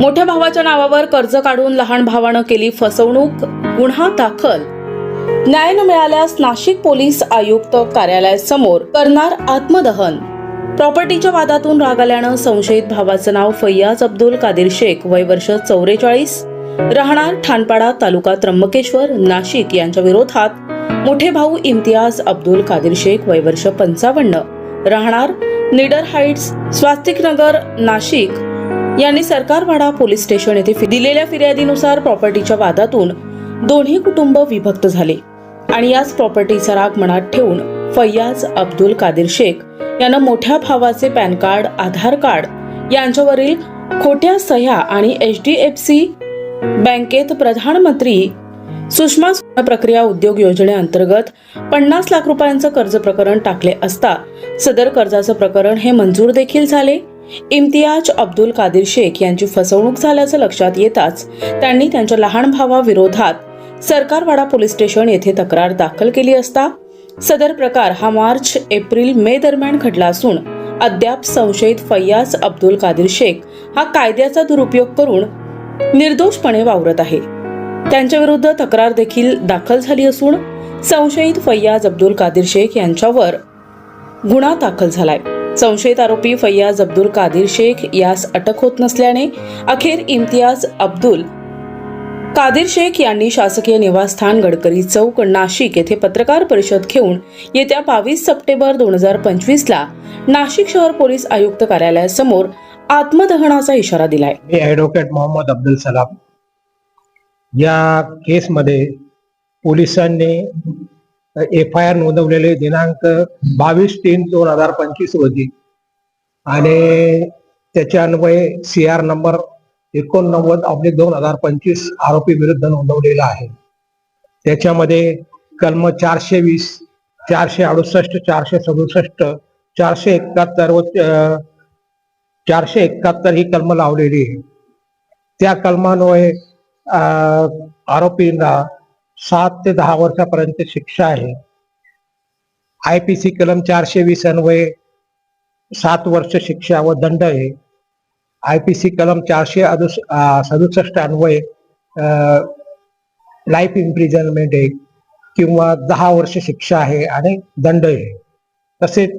मोठ्या भावाच्या नावावर कर्ज काढून लहान भावानं केली फसवणूक गुन्हा दाखल. न्याय न मिळाल्यास नाशिक पोलीस आयुक्त कार्यालयासमोर करणार आत्मदहन. प्रॉपर्टीच्या वादातून राग आल्यानं संशयित भावाचं नाव फैयाज अब्दुल कादिर शेख वय वर्ष चौवेचाळीस राहणार ठाणपाडा तालुका त्र्यंबकेश्वर नाशिक यांच्या विरोधात मोठे भाऊ इम्तियाज अब्दुल कादिर शेख वय वर्ष पंचावन्न. राहणार निडर हाईट्स स्वास्तिक नगर नाशिक. यांनी सरकारवाडा पोलीस स्टेशन येथे फि- दिलेल्या फिर्यादीनुसार प्रॉपर्टीच्या वादातून दोन्ही कुटुंब विभक्त झाले. आणि याच प्रॉपर्टीचा राग मनात ठेवून फैयाज अब्दुल कादिर शेख यानं मोठ्या भावाचे पॅन कार्ड आधार कार्ड यांच्यावरील खोट्या सह्या आणि एच डी एफ सी बँकेत प्रधानमंत्री सुषमा प्रक्रिया उद्योग योजनेअंतर्गत पन्नास लाख रुपयांचं कर्ज प्रकरण टाकले असता सदर कर्जाचं प्रकरण हे मंजूर देखील झाले. इम्तियाज अब्दुल कादिर शेख यांची फसवणूक झाल्याचं लक्षात येताच त्यांनी त्यांच्या लहान भावाविरोधात सरकारवाडा पोलीस स्टेशन येथे तक्रार दाखल केली असता सदर प्रकार हा मार्च एप्रिल मे दरम्यान घडला असून अद्याप संशयित फैयाज अब्दुल कादिर शेख हा कायद्याचा दुरुपयोग करून निर्दोषपणे वावरत आहे. त्यांच्याविरुद्ध तक्रार देखील दाखल झाली असून संशयित फैयाज अब्दुल कादिर शेख यांच्यावर गुन्हा दाखल झालाय. संशयित आरोपी फैयाज अब्दुल कादिर शेख यास अटक होत नसल्याने अखेर इम्तियाज अब्दुल कादिर शेख यांनी शासकीय निवासस्थान गडकरी चौक नाशिक येथे पत्रकार परिषद घेऊन येत्या बावीस सप्टेंबर दोन हजार पंचवीस ला नाशिक शहर पोलीस आयुक्त कार्यालयासमोर आत्मदहनाचा इशारा दिलाय. मी ॲडव्होकेट मोहम्मद अब्दुल सलाम. या केसमध्ये पोलिसांनी एफ आय आर नोंदवलेले दिनांक बावीस तीन दोन हजार पंचवीस रोजी. आणि त्याच्या अन्वये सी आर नंबर एकोणनव्वद ऑब्लिक दोन हजार पंचवीस आरोपी विरुद्ध नोंदवलेला आहे. त्याच्यामध्ये कलम चारशे वीस चारशे अडुसष्ट चारशे सदुसष्ट चारशे एकाहत्तर व चारशे एकाहत्तर ही कलम लावलेली आहे. त्या कलमान्वये आरोपींना सात ते दहा वर्षापर्यंत शिक्षा आहे. आय पी सी कलम चारशे वीस अन्वये सात वर्ष शिक्षा व दंड आहे. आय पी सी कलम चारशे अदुस सदुसष्ट अन्वये लाईफ इम्प्रिझनमेंट आहे किंवा दहा वर्ष शिक्षा आहे आणि दंड आहे. तसेच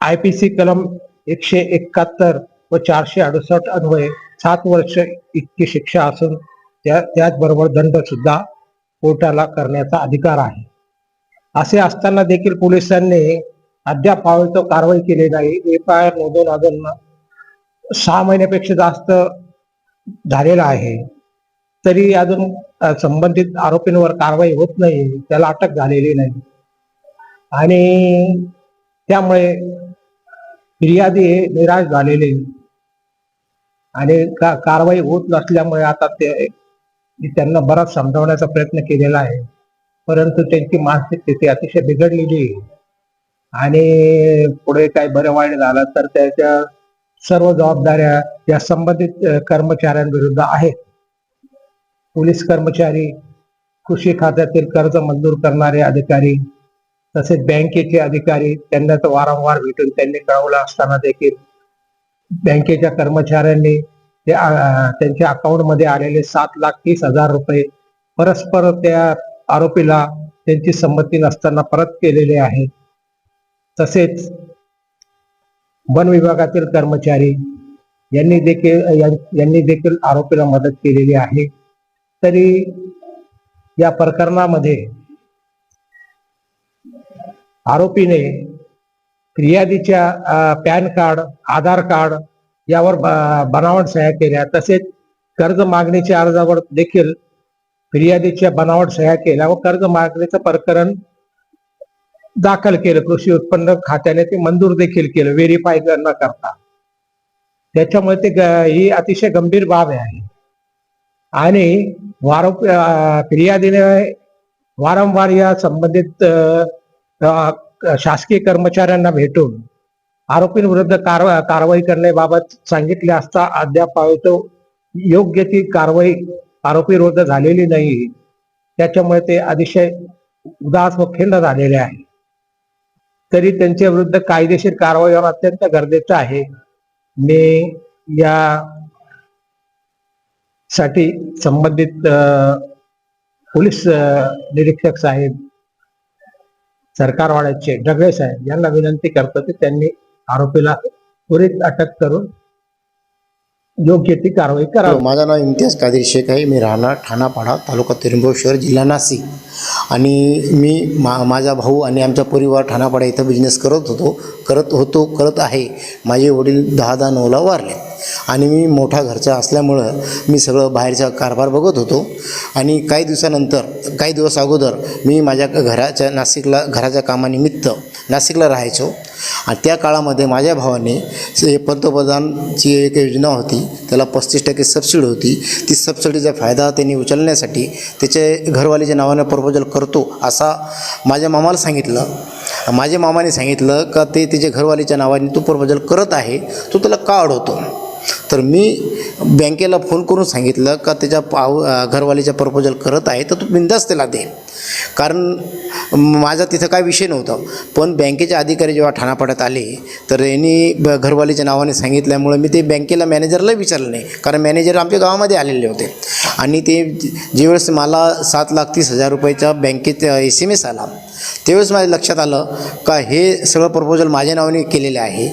आय पी सी कलम एकशे एकाहत्तर व चारशे अडुसष्ट अन्वये सात वर्ष इतकी शिक्षा असून त्या त्याचबरोबर दंड सुद्धा कोर्टाला करण्याचा अधिकार आहे. असे असताना देखील पोलिसांनी अद्याप तो कारवाई केली नाही. एफ आय आर नोंदवून अजून सहा महिन्यापेक्षा जास्त झालेला आहे. तरी अजून संबंधित आरोपींवर कारवाई होत नाही. त्याला अटक झालेली नाही. आणि त्यामुळे फिर्यादी हे निराश झालेले. आणि का कारवाई होत नसल्यामुळे आता ते मी त्यांना बराच समजावण्याचा प्रयत्न केलेला आहे. परंतु त्यांची मानसिक स्थिती अतिशय बिघडलेली आणि पुढे काय बरं वाईट झालं तर त्याच्या सर्व जबाबदाऱ्या या संबंधित कर्मचाऱ्यांविरुद्ध आहेत. पोलीस कर्मचारी कृषी खात्यातील कर्ज मंजूर करणारे अधिकारी तसेच बँकेचे अधिकारी त्यांना तर वारंवार भेटून त्यांनी कळवलं असताना देखील बँकेच्या कर्मचाऱ्यांनी ते त्यांच्या अकाउंटमध्ये आलेले सात लाख तीस हजार रुपये परस्पर त्या आरोपीला त्यांची संमती नसताना परत केलेले आहे. तसेच वन विभागातील कर्मचारी यांनी देखील यांनी देखील आरोपीला मदत केलेली आहे. तरी या प्रकरणामध्ये आरोपीने फिर्यादीच्या पॅन कार्ड आधार कार्ड यावर बनावट सह्या केल्या. तसेच कर्ज मागणीच्या अर्जावर देखील फिर्यादीच्या बनावट सह्या केल्या व कर्ज मागणीचं प्रकरण दाखल केलं. कृषी उत्पन्न खात्याने ते मंजूर देखील केलं. व्हेरीफाय न करता. त्याच्यामुळे ते ही अतिशय गंभीर बाब आहे. आणि वारंप फिर्यादीने वारंवार या संबंधित शासकीय कर्मचाऱ्यांना भेटून आरोपींविरुद्ध कारवा कारवाई करण्याबाबत सांगितले असता अद्याप तो योग्य ती कारवाई आरोपी विरुद्ध झालेली नाही. त्याच्यामुळे ते अतिशय उदास व खिन्न झालेले आहे. तरी त्यांच्या विरुद्ध कायदेशीर कारवाई होणं अत्यंत गरजेचं आहे. मी या साठी संबंधित पोलीस निरीक्षक साहेब सरकारवाड्याचे डगळे साहेब यांना विनंती करतो की त्यांनी आरोपीला त्वरित अटक करून योग्य ती कारवाई करावी. हो, माझं नाव इम्तियाज कादिर शेख आहे. मी राहणार ठाणापाडा तालुका तिरुंबव शहर जिल्हा नाशिक. आणि मी मा माझा भाऊ आणि आमचा परिवार ठाणापाडा इथं बिझनेस करत होतो करत होतो करत आहे. माझे वडील दहा दहा नऊला वारले. आणि मी मोठा घरचा असल्यामुळं मी सगळं बाहेरचा कारभार बघत होतो. आणि काही दिवसानंतर काही दिवस अगोदर मी माझ्या घराच्या नाशिकला घराच्या कामानिमित्त नाशिकला राहायचो. आणि त्या काळामध्ये माझ्या भावाने पंतप्रधानची एक योजना होती त्याला पस्तीस टक्के सबसिडी होती. ती सबसिडीचा फायदा त्यांनी उचलण्यासाठी त्याचे घरवालीच्या नावाने प्रपोजल करतो असा माझ्या मामाला सांगितलं. माझ्या मामाने सांगितलं का ते त्याच्या घरवालीच्या नावाने तो प्रपोजल करत आहे तो त्याला का अडवतो? तर मी बँकेला फोन करून सांगितलं का त्याच्या पाव घरवालीच्या प्रपोजल करत आहे तर तू बिंदास त्याला दे कारण माझा तिथं काय विषय नव्हता. पण बँकेचे अधिकारी जेव्हा ठाणापाड्यात आले तर यांनी ब- घरवालीच्या नावाने सांगितल्यामुळं मी ते बँकेला मॅनेजरला विचारलं नाही. कारण मॅनेजर आमच्या गावामध्ये आलेले होते. आणि ते ज्यावेळेस मला सात लाख तीस हजार रुपयाचा बँकेत एस एम एस आला त्यावेळेस माझ्या लक्षात आलं का हे सगळं प्रपोजल माझ्या नावाने केलेले आहे.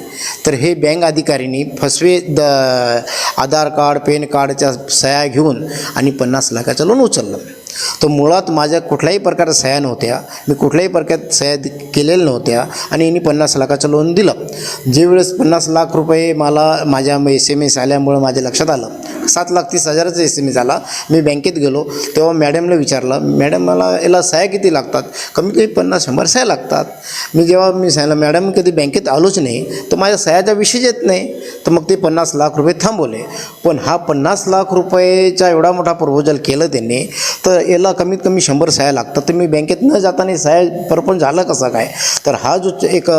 तर हे बँक अधिकारीनी फसवे द आधार कार्ड पॅन कार्डच्या सह्या घेऊन आणि पन्नास लाखाचं लोन उचललं. तर मुळात माझ्या कुठल्याही प्रकारच्या सह्या नव्हत्या. मी कुठल्याही प्रकारात सह्या केलेल्या नव्हत्या आणि यांनी पन्नास लाखाचं लोन दिलं. जे वेळेस पन्नास लाख रुपये मला माझ्या एस एम एस आल्यामुळं माझ्या लक्षात आलं सात लाख तीस हजाराचा एस एम एस आला मी बँकेत गेलो. तेव्हा मॅडमला विचारलं मॅडम मला याला सह्या किती लागतात? कमी कमी पन्नास शंभर सह्या लागतात. मी जेव्हा मी सांगितलं मॅडम कधी बँकेत आलोच नाही तर माझ्या सह्याचा विषयच येत नाही. तर मग ते पन्नास लाख रुपये थांबवले. पण हा पन्नास लाख रुपयेचा एवढा मोठा प्रपोजल केलं त्यांनी तर याला कमीत कमी शंभर सह्या लागतात. तर मी बँकेत न जाताना सह्या परपण झालं कसं काय? तर हा जो एक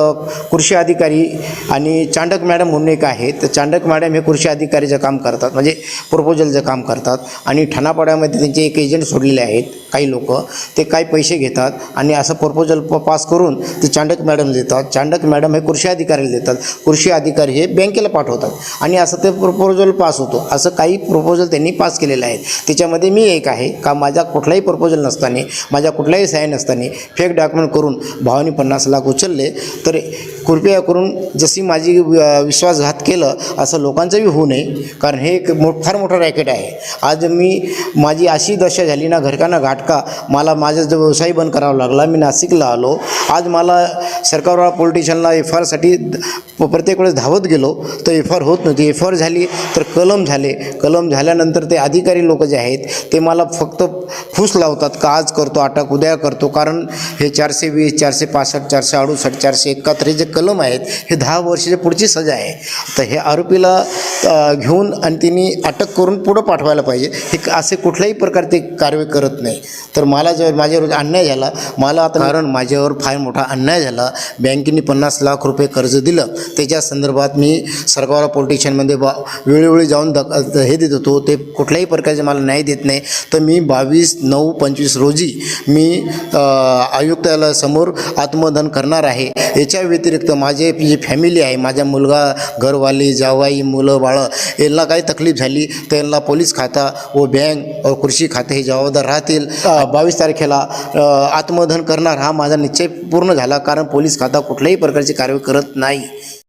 कृषी अधिकारी आणि चांडक मॅडम म्हणून एक आहे. तर चांडक मॅडम हे कृषी अधिकारीचं काम करतात. म्हणजे प्रपोजलचं काम करतात. आणि ठाणापाड्यामध्ये त्यांचे एक एजंट सोडलेले आहेत. काही लोक ते काही पैसे घेतात आणि असं प्रपोजल प पास करून ते चांडक मॅडम देतात. चांडक मॅडम हे कृषी अधिकाऱ्याला देतात. कृषी अधिकारी हे बँकेला पाठवतात. आणि असं ते प्रपोजल पास होतो. असं काही प्रपोजल त्यांनी पास केलेलं आहे. त्याच्यामध्ये मी एक आहे का माझा कुठलाही प्रपोजल नसताना माझ्या कुठलाही सहाय्य नसताना फेक डॉक्युमेंट करून भावानी पन्नास लाख उचलले तर कृपया करून जशी माझी विश्वासघात केलं असं लोकांचंही होऊ नये. कारण हे एक मो फार मोठं रॅकेट आहे. आज मी माझी अशी दशा झाली ना घरकांना घाट घाटका मला माझा जो व्यवसाय बंद करावा लागला मी नाशिकला आलो. आज मला सरकारवाळा पोलिटिशनला एफ आरसाठी प्रत्येक वेळेस धावत गेलो तर एफ आर होत नव्हती. एफ आर झाली तर कलम झाले. कलम झाल्यानंतर ते अधिकारी लोक जे आहेत ते मला फक्त फूस लावतात का आज करतो अटक उद्या करतो. कारण हे चारशे वीस चारशे पासष्ट चारशे अडुसष्ट चारशे एकाहत्तर हे जे कलम आहेत हे दहा वर्षाच्या पुढची सजा आहे. तर हे आरोपीला घेऊन आणि तिने अटक करून पुढं पाठवायला पाहिजे. हे असे कुठल्याही प्रकारचे ते कारवाई करत नाही. तर मला जेव्हा माझ्यावर अन्याय झाला मला आता कारण माझ्यावर फार मोठा अन्याय झाला. बँकेने पन्नास लाख रुपये कर्ज दिलं. त्याच्या संदर्भात मी सरकार पॉलिटिशियनमध्ये बा वेळोवेळी जाऊन दक हे देत होतो. ते कुठल्याही प्रकारचे मला न्याय देत नाही. तर मी बावीस नऊ पंचवीस रोजी मी आयुक्ताला समोर आत्मदहन करणार आहे. याच्या व्यतिरिक्त माझे जी फॅमिली आहे माझा मुलगा घरवाली जावाई मुलं बाळं यांना काही तकलीफ झाली तर यांना पोलीस खाता व बँक व कृषी खाते हे जबाबदार राहतील. बावीस तारखेला आत्मदहन करणार हा माझा निश्चय पूर्ण झाला कारण पोलीस खाता कुठल्याही प्रकारची कारवाई करत नाही.